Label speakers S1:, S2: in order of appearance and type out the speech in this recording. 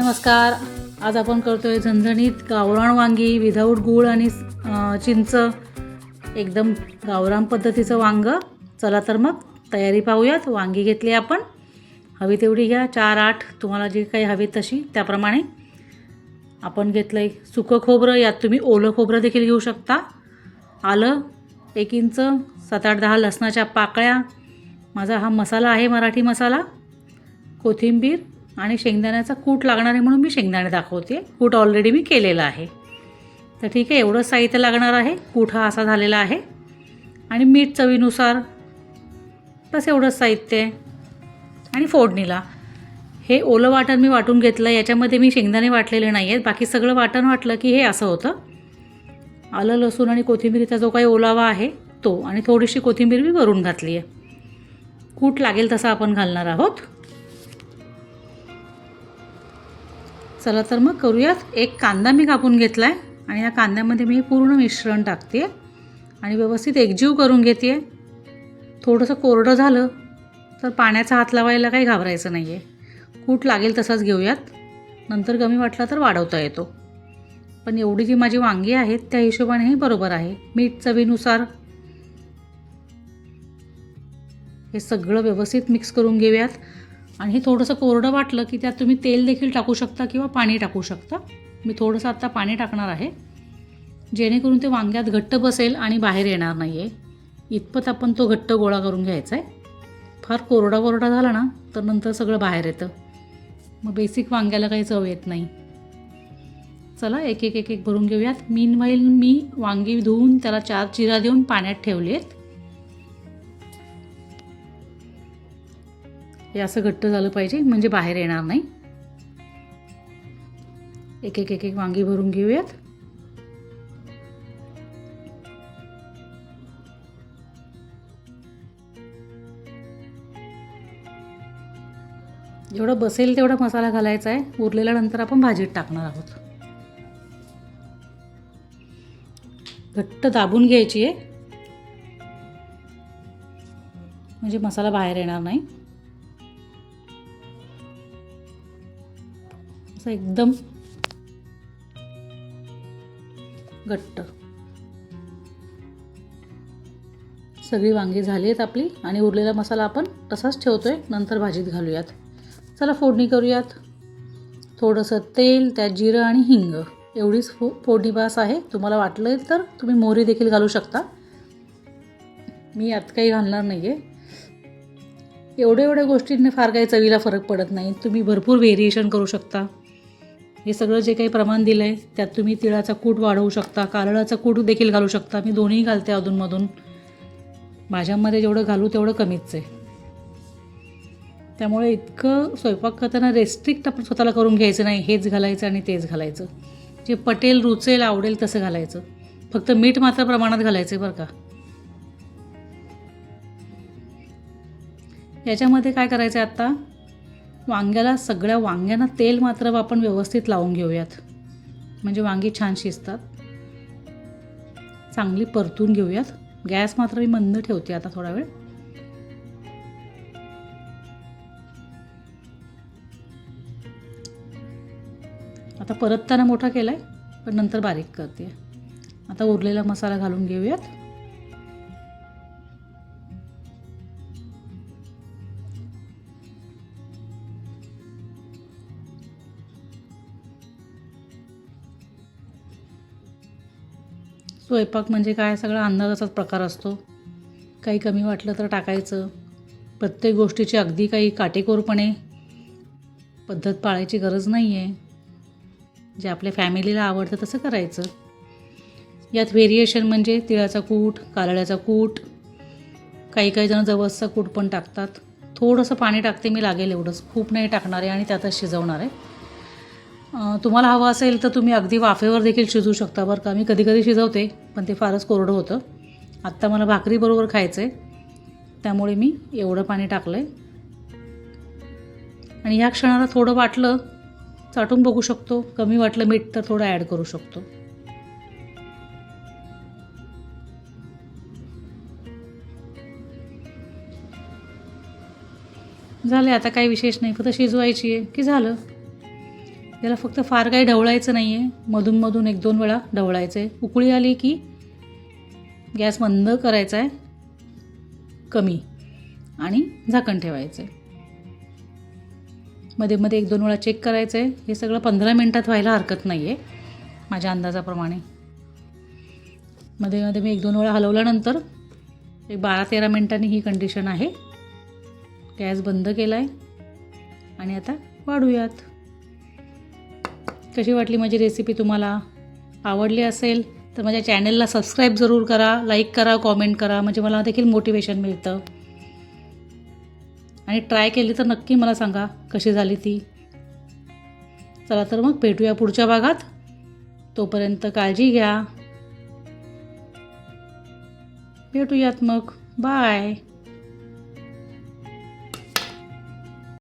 S1: नमस्कार. आज आपण करतोय झणझणीत गावरान वांगी विदाऊट गूळ आणि चिंच. एकदम गावरान पद्धतीचं वांग. चला तर मग तयारी पाहूयात. वांगी घेतली आपण. हवी तेवढी घ्या. चार आठ तुम्हाला जी काही हवी तशी. त्याप्रमाणे आपण घेतलं आहे सुकं खोबरं. यात तुम्ही ओलं खोबरं देखील घेऊ शकता. आलं एक इंच सात आठ दहा लसणाच्या पाकळ्या. माझा हा मसाला आहे मराठी मसाला. कोथिंबीर आणि शेंगदाण्याचा कूट लागणार आहे म्हणून मी शेंगदाणे दाखवते. कूट ऑलरेडी मी केलेला आहे. तर ठीक आहे एवढं साहित्य लागणार आहे. कूट हा असा झालेला आहे. आणि मीठ चवीनुसार बस एवढंच साहित्य आहे. आणि फोडणीला. हे ओलं वाटण मी वाटून घेतलं याच्यामध्ये मी शेंगदाणे वाटलेले नाही आहेत. बाकी सगळं वाटण वाटलं की हे असं होतं. आलं लसूण आणि कोथिंबीरीचा जो काही ओलावा आहे तो. आणि थोडीशी कोथिंबीर मी भरून घातली आहे. कूट लागेल तसा आपण घालणार आहोत. चला तर मग करूयात. एक कांदा मी कापून घेतला आहे आणि या कांद्यामध्ये मी पूर्ण मिश्रण टाकते आणि व्यवस्थित एकजीव करून घेते थोडंसं कोरडं झालं तर पाण्याचा हात लावायला काही घाबरायचं नाही आहे कूट लागेल तसाच घेऊयात. नंतर कमी वाटला तर वाढवता येतो. पण एवढी जी माझी वांगी आहेत त्या हिशोबानेही बरोबर आहे. मीठ चवीनुसार हे सगळं व्यवस्थित मिक्स करून घेऊयात. आणि हे थोडंसं कोरडं वाटलं की त्यात तुम्ही तेल देखील टाकू शकता किंवा पाणी टाकू शकता. मी थोडंसं आत्ता पाणी टाकणार आहे. जेणेकरून ते वांग्यात घट्ट बसेल आणि बाहेर येणार नाही आहे इतपत आपण तो घट्ट गोळा करून घ्यायचा आहे फार कोरडा कोरडा झाला ना तर नंतर सगळं बाहेर येतं. मग बेसिक वांग्याला काही चव येत नाही. चला एक एक एक एक भरून घेऊयात. मीनवाईल मी वांगी धुवून त्याला चार चिरा देऊन पाण्यात ठेवले आहेत हे असं घट्ट झालं पाहिजे म्हणजे बाहेर येणार नाही. एक एक एक एक वांगी भरून घेऊयात. जेवढं बसेल तेवढा मसाला घालायचा आहे. उरलेल्या नंतर आपण भाजीत टाकणार आहोत. घट्ट दाबून घ्यायची आहे. म्हणजे मसाला बाहेर येणार नाही. असं एकदम घट्ट. सगळी वांगी झाली आहेत आपली आणि उरलेला मसाला आपण तसाच ठेवतोय. नंतर भाजीत घालूयात. चला फोडणी करूयात. थोडंसं तेल त्यात जिरं आणि हिंग. एवढीच फो फोडणी बास आहे. तुम्हाला वाटलं तर तुम्ही मोहरी देखील घालू शकता. मी यात काही घालणार नाही आहे एवढ्या एवढ्या गोष्टींनी फार काही चवीला फरक पडत नाही. तुम्ही भरपूर व्हेरिएशन करू शकता. हे सगळं जे काही प्रमाण दिलं आहे त्यात तुम्ही तिळाचा कूट वाढवू शकता कारळाचा कूट देखील घालू शकता. मी दोन्ही घालते अधूनमधून. भाज्यांमध्ये जेवढं घालू तेवढं कमीच आहे. त्यामुळे इतकं स्वयंपाक करताना रेस्ट्रिक्ट आपण स्वतःला करून घ्यायचं नाही हेच घालायचं आणि तेच घालायचं. जे पटेल रुचेल आवडेल तसं घालायचं. फक्त मीठ मात्र प्रमाणात घालायचं आहे बरं का. याच्यामध्ये काय करायचं आहे आत्ता वांग्याला सगळ्या वांग्यांना तेल मात्र आपण व्यवस्थित लावून घेऊयात. म्हणजे वांगी छान शिजतात. चांगली परतून घेऊयात. गॅस मात्र मी मंद ठेवते आता थोडा वेळ. आता परतताना मोठा केला आहे पण नंतर बारीक करते. आता उरलेला मसाला घालून घेऊयात. स्वयंपाक म्हणजे काय? सगळा अंदाजाचाच प्रकार असतो. काही कमी वाटलं तर टाकायचं. प्रत्येक गोष्टीची अगदी काही काटेकोरपणे पद्धत पाळायची गरज नाही आहे जे आपल्या फॅमिलीला आवडतं तसं करायचं. यात व्हेरिएशन म्हणजे तिळाचा कूट कारळ्याचा कूट काही काही जण जवसचा कूट पण टाकतात. थोडंसं पाणी टाकते मी लागेल एवढंच. खूप नाही टाकणार आहे आणि त्यातच शिजवणार. आहे तुम्हाला हवं असेल तर तुम्ही अगदी वाफेवर देखील शिजवू शकता बरं का. मी कधी कधी शिजवते पण ते फारच कोरडं होतं. आत्ता मला भाकरीबरोबर खायचं आहे त्यामुळे मी एवढं पाणी टाकलं आहे आणि ह्या क्षणाला थोडं वाटलं चाटून बघू शकतो. कमी वाटलं मीठ तर थोडं ॲड करू शकतो. झाले आता काही विशेष नाही. फक्त शिजवायची आहे की झालं? याला फक्त फार काही ढवळायचं नाही आहे मधूनमधून एक दोन वेळा ढवळायचं आहे उकळी आली की गॅस बंद करायचा आहे कमी आणि झाकण ठेवायचं आहे मध्ये मध्ये एक दोन वेळा चेक करायचं आहे हे सगळं पंधरा मिनटात व्हायला हरकत नाही आहे माझ्या अंदाजाप्रमाणे. मध्ये मध्ये मी एक दोन वेळा हलवल्यानंतर एक बारा तेरा मिनटांनी ही कंडिशन आहे. गॅस बंद केला आहे आणि आता वाढूयात. कशी वाटली माझी रेसिपी तुम्हाला? आवडली असेल तर माझ्या चॅनलला सबस्क्राईब जरूर करा लाईक करा कॉमेंट करा. म्हणजे मला देखील मोटिवेशन मिळतं. आणि ट्राय केली तर नक्की मला सांगा कशी झाली ती. चला तर मग भेटूया पुढच्या भागात. तोपर्यंत काळजी घ्या. भेटूयात मग. बाय